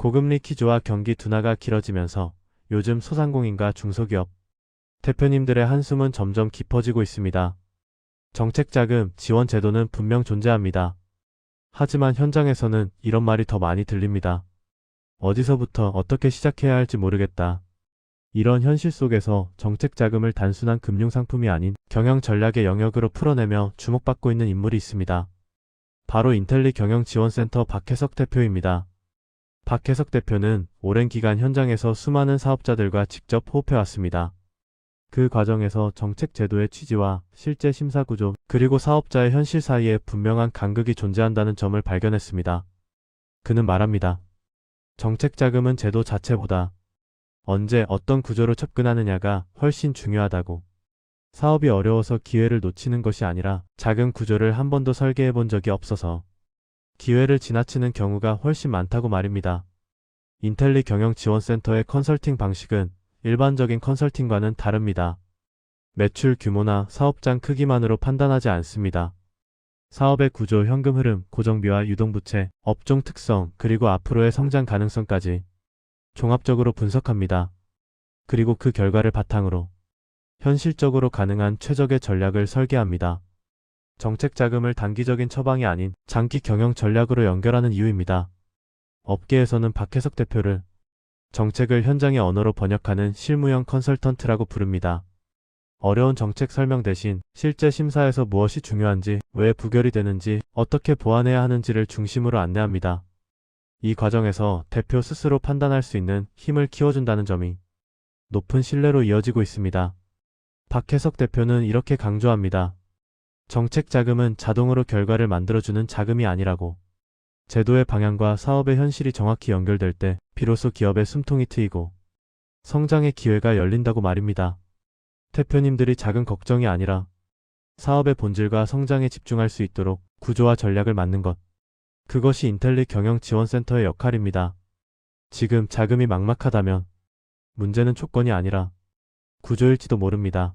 고금리 기조와 경기 둔화가 길어지면서 요즘 소상공인과 중소기업 대표님들의 한숨은 점점 깊어지고 있습니다. 정책자금 지원 제도는 분명 존재합니다. 하지만 현장에서는 이런 말이 더 많이 들립니다. 어디서부터 어떻게 시작해야 할지 모르겠다. 이런 현실 속에서 정책 자금을 단순한 금융 상품이 아닌 경영 전략의 영역으로 풀어내며 주목받고 있는 인물이 있습니다. 바로 인텔리 경영지원센터 박혜석 대표입니다. 박혜석 대표는 오랜 기간 현장에서 수많은 사업자들과 직접 호흡해왔습니다. 그 과정에서 정책 제도의 취지와 실제 심사 구조, 그리고 사업자의 현실 사이에 분명한 간극이 존재한다는 점을 발견했습니다. 그는 말합니다. 정책 자금은 제도 자체보다 언제 어떤 구조로 접근하느냐가 훨씬 중요하다고. 사업이 어려워서 기회를 놓치는 것이 아니라 작은 구조를 한 번도 설계해 본 적이 없어서 기회를 지나치는 경우가 훨씬 많다고 말입니다. 인텔리 경영지원센터의 컨설팅 방식은 일반적인 컨설팅과는 다릅니다. 매출 규모나 사업장 크기만으로 판단하지 않습니다. 사업의 구조, 현금 흐름, 고정비와 유동부채, 업종 특성, 그리고 앞으로의 성장 가능성까지 종합적으로 분석합니다. 그리고 그 결과를 바탕으로 현실적으로 가능한 최적의 전략을 설계합니다. 정책 자금을 단기적인 처방이 아닌 장기 경영 전략으로 연결하는 이유입니다. 업계에서는 박혜석 대표를 정책을 현장의 언어로 번역하는 실무형 컨설턴트라고 부릅니다. 어려운 정책 설명 대신 실제 심사에서 무엇이 중요한지, 왜 부결이 되는지, 어떻게 보완해야 하는지를 중심으로 안내합니다. 이 과정에서 대표 스스로 판단할 수 있는 힘을 키워준다는 점이 높은 신뢰로 이어지고 있습니다. 박혜석 대표는 이렇게 강조합니다. 정책 자금은 자동으로 결과를 만들어주는 자금이 아니라고. 제도의 방향과 사업의 현실이 정확히 연결될 때 비로소 기업의 숨통이 트이고 성장의 기회가 열린다고 말입니다. 대표님들이 작은 걱정이 아니라 사업의 본질과 성장에 집중할 수 있도록 구조와 전략을 만든 것. 그것이 인텔리 경영지원센터의 역할입니다. 지금 자금이 막막하다면 문제는 조건이 아니라 구조일지도 모릅니다.